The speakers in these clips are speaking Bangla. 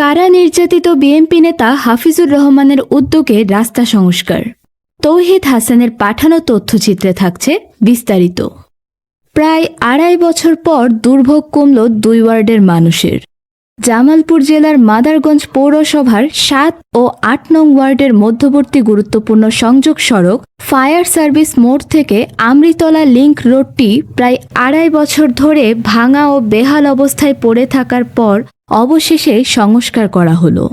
কারা নির্যাতিত বিএনপি নেতা হাফিজুর রহমানের উদ্যোগে রাস্তা সংস্কার? তৌহিদ হাসানের পাঠানো তথ্যচিত্রে থাকছে বিস্তারিত। প্রায় আড়াই বছর পর দুর্ভোগ কমল দুই ওয়ার্ডের মানুষের। জামালপুর জেলার মাদারগঞ্জ পৌরসভার সাত ও আট নং ওয়ার্ডের মধ্যবর্তী গুরুত্বপূর্ণ সংযোগ সড়ক, ফায়ার সার্ভিস মোড় থেকে আমৃতলা লিংক রোডটি প্রায় আড়াই বছর ধরে ভাঙা ও বেহাল অবস্থায় পড়ে থাকার পর অবশেষে সংস্কার করা হলো।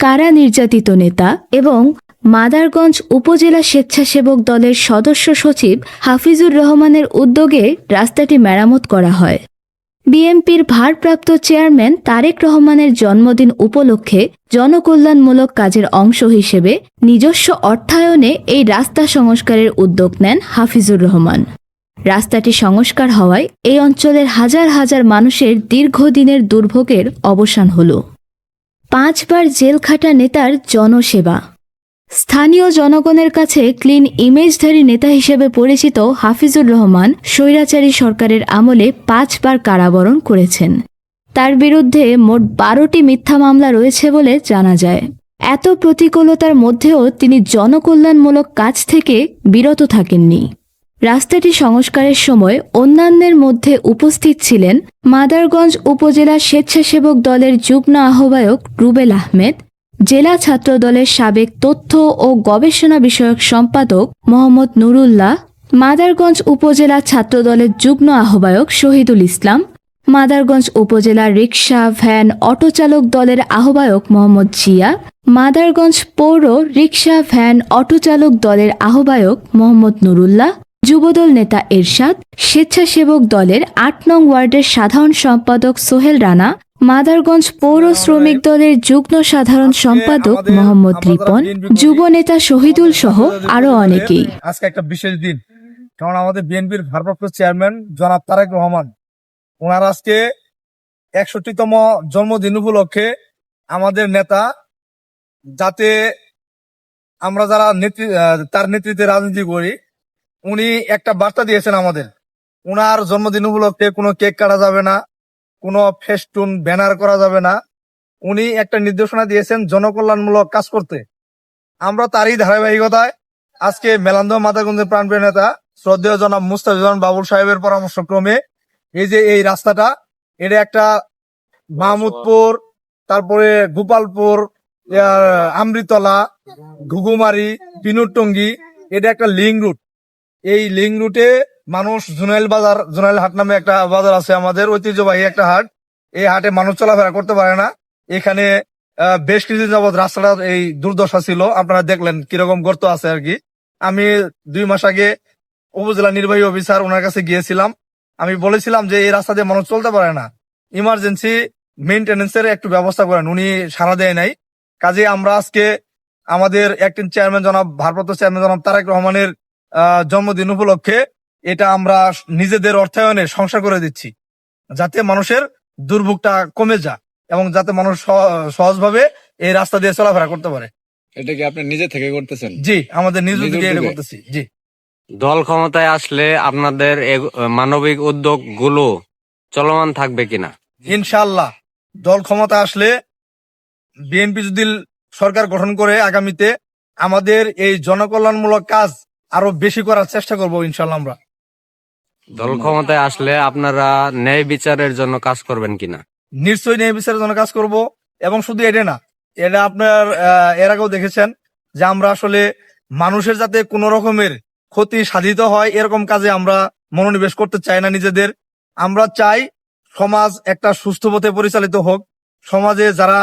কারা নির্যাতিত নেতা এবং মাদারগঞ্জ উপজেলা স্বেচ্ছাসেবক দলের সদস্য সচিব হাফিজুর রহমানের উদ্যোগে রাস্তাটি মেরামত করা হয়। বিএনপির ভারপ্রাপ্ত চেয়ারম্যান তারেক রহমানের জন্মদিন উপলক্ষে জনকল্যাণমূলক কাজের অংশ হিসেবে নিজস্ব অর্থায়নে এই রাস্তা সংস্কারের উদ্যোগ নেন হাফিজুর রহমান। রাস্তাটি সংস্কার হওয়ায় এই অঞ্চলের হাজার হাজার মানুষের দীর্ঘদিনের দুর্ভোগের অবসান হল। পাঁচবার জেল খাটা নেতার জনসেবা। স্থানীয় জনগণের কাছে ক্লিন ইমেজধারী নেতা হিসেবে পরিচিত হাফিজুর রহমান স্বৈরাচারী সরকারের আমলে পাঁচবার কারাবরণ করেছেন। তার বিরুদ্ধে মোট বারোটি মিথ্যা মামলা রয়েছে বলে জানা যায়। এত প্রতিকূলতার মধ্যেও তিনি জনকল্যাণমূলক কাজ থেকে বিরত থাকেননি। রাস্তাটি সংস্কারের সময় অন্যান্যের মধ্যে উপস্থিত ছিলেন মাদারগঞ্জ উপজেলা স্বেচ্ছাসেবক দলের যুগ্ম আহ্বায়ক রুবেল আহমেদ জেলা ছাত্র দলের সাবেক তথ্য ও গবেষণা বিষয়ক সম্পাদক মোহাম্মদ নুরুল্লাহ, মাদারগঞ্জ উপজেলা ছাত্র দলের যুগ্ম আহ্বায়ক শহীদুল ইসলাম, মাদারগঞ্জ উপজেলা রিকশা ভ্যান অটো চালক দলের আহ্বায়ক মোহাম্মদ জিয়া, মাদারগঞ্জ পৌর রিকশা ভ্যান অটো চালক দলের আহ্বায়ক মোহাম্মদ নুরুল্লাহ, যুবদল নেতা এরশাদ, স্বেচ্ছাসেবক দলের আট নং ওয়ার্ডের সাধারণ সম্পাদক সোহেল রানা মাদারগঞ্জ পৌর শ্রমিক দলের যুগ্ম সাধারণ সম্পাদক মোহাম্মদ রিপন যুব নেতা শহীদুল সহ আরও অনেকেই। আজকে একটা বিশেষ দিন। কারণ আমাদের বিএনপির ভারপ্রাপ্ত চেয়ারম্যান জনাব তারেক রহমান ওনার আজকে একষট্টিতম জন্মদিন উপলক্ষে আমাদের নেতা যাতে আমরা যারা নেতৃ- তার নেতৃত্বে রাজনীতি করি উনি একটা বার্তা দিয়েছেন আমাদের। ওনার জন্মদিন উপলক্ষে কোনো কেক কাটা যাবে না কোনো ফেস্টুন, ব্যানার করা যাবে না। উনি একটা নির্দেশনা দিয়েছেন জনকল্যাণমূলক কাজ করতে। আমরা তারই ধারাবাহিকতায় আজকে মেলান্দ মাতাগঞ্জের প্রাণপ্রিয় নেতা, শ্রদ্ধেয় জনাব মুস্তাফিজান বাবুল সাহেবের পরামর্শ ক্রমে এই যে এই রাস্তাটা, এটা একটা মাহমুদপুর তারপরে গোপালপুর আমৃতলা, ঘুঘুমারি বিনুরটঙ্গি এটা একটা লিং রুট। এই লিং রুটে মানুষ জুনাইল বাজার, জুনাইল হাট নামে একটা বাজার আছে আমাদের, ঐতিহ্যবাহী একটা হাট। এই হাটে মানুষ চলাফেরা করতে পারে না। এখানে বেশ কিছুদিন যাবৎ রাস্তাটা এই দুর্দশা ছিল। আপনারা দেখলেন কীরকম গর্ত আছে আর কি। আমি দুই মাস আগে উপজেলা নির্বাহী অফিসার ওনার কাছে গিয়েছিলাম। আমি বলেছিলাম যে এই রাস্তা দিয়ে মানুষ চলতে পারে না। ইমার্জেন্সি মেনটেনেন্সের একটু ব্যবস্থা করেন। উনি সাড়া দেয় নাই। কাজে আমরা আজকে আমাদের একদিন চেয়ারম্যান জনাব, ভারপ্রাপ্ত চেয়ারম্যান জনাব তারেক রহমানের জন্মদিন উপলক্ষে এটা আমরা নিজেদের অর্থায়নে সংসার করে দিচ্ছি যাতে মানুষের দুর্ভোগটা কমে যায় এবং যাতে মানুষ সহ- সহজভাবে এই রাস্তা দিয়ে চলাফেরা করতে পারে। এটা কি আপনি নিজে থেকে করতেছেন? জি আমাদের নিজ উদ্যোগে? করতেছি জি। দল ক্ষমতায় আসলে আপনাদের মানবিক উদ্যোগগুলো চলমান থাকবে কিনা? ইনশাল্লাহ দল ক্ষমতা আসলে বিএনপি যদি সরকার গঠন করে আগামীতে আমাদের এই জনকল্যাণমূলক কাজ আরও বেশি করার চেষ্টা করব ইনশাল্লাহ আমরা। দল ক্ষমতায় আসলে আপনারা ন্যায় বিচারের জন্য কাজ করবেন কিনা? নিশ্চয়ই ন্যায় বিচারের জন্য কাজ করব, এবং শুধু এটা না, এটা আপনার এর আগেও দেখেছেন যে আমরা আসলে মানুষের যাতে কোনো রকমের ক্ষতি সাধিত হয়, এরকম কাজে আমরা মনোনিবেশ করতে চাই না নিজেদের। আমরা চাই সমাজ একটা সুস্থ পথে পরিচালিত হোক। সমাজে যারা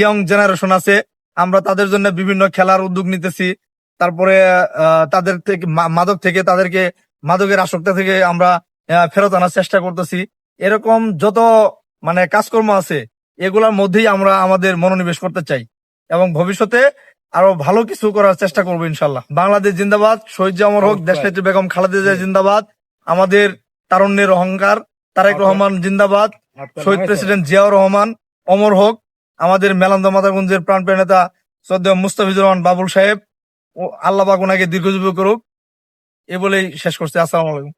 ইয়ং জেনারেশন আছে, আমরা তাদের জন্য বিভিন্ন খেলার উদ্যোগ নিতেছি। তারপরে তাদের থেকে মাদক থেকে তাদেরকে মাদকের আসক্তি থেকে আমরা ফেরত আনার চেষ্টা করতেছি। এরকম যত মানে কাজকর্ম আছে এগুলোর মধ্যেই আমরা আমাদের মনোনিবেশ করতে চাই। এবং ভবিষ্যতে আরও ভালো কিছু করার চেষ্টা করব ইনশাল্লাহ বাংলাদেশ জিন্দাবাদ শহীদ জামর হোক দেশনেত্রী বেগম খালেদা জিয়া জিন্দাবাদ আমাদের তারুণ্যের অহংকার তারেক রহমান জিন্দাবাদ শহীদ প্রেসিডেন্ট জিয়াউর রহমান অমর হোক আমাদের মেলান্দ মাতাগঞ্জের প্রাণপ্রিয় নেতা শ্রদ্ধেয় মুস্তাফিজুর রহমান বাবুল সাহেব ও আল্লাহ পাক ওনাকে দীর্ঘজীবী করুক। এ বলেই শেষ করছি। আসসালামু আলাইকুম।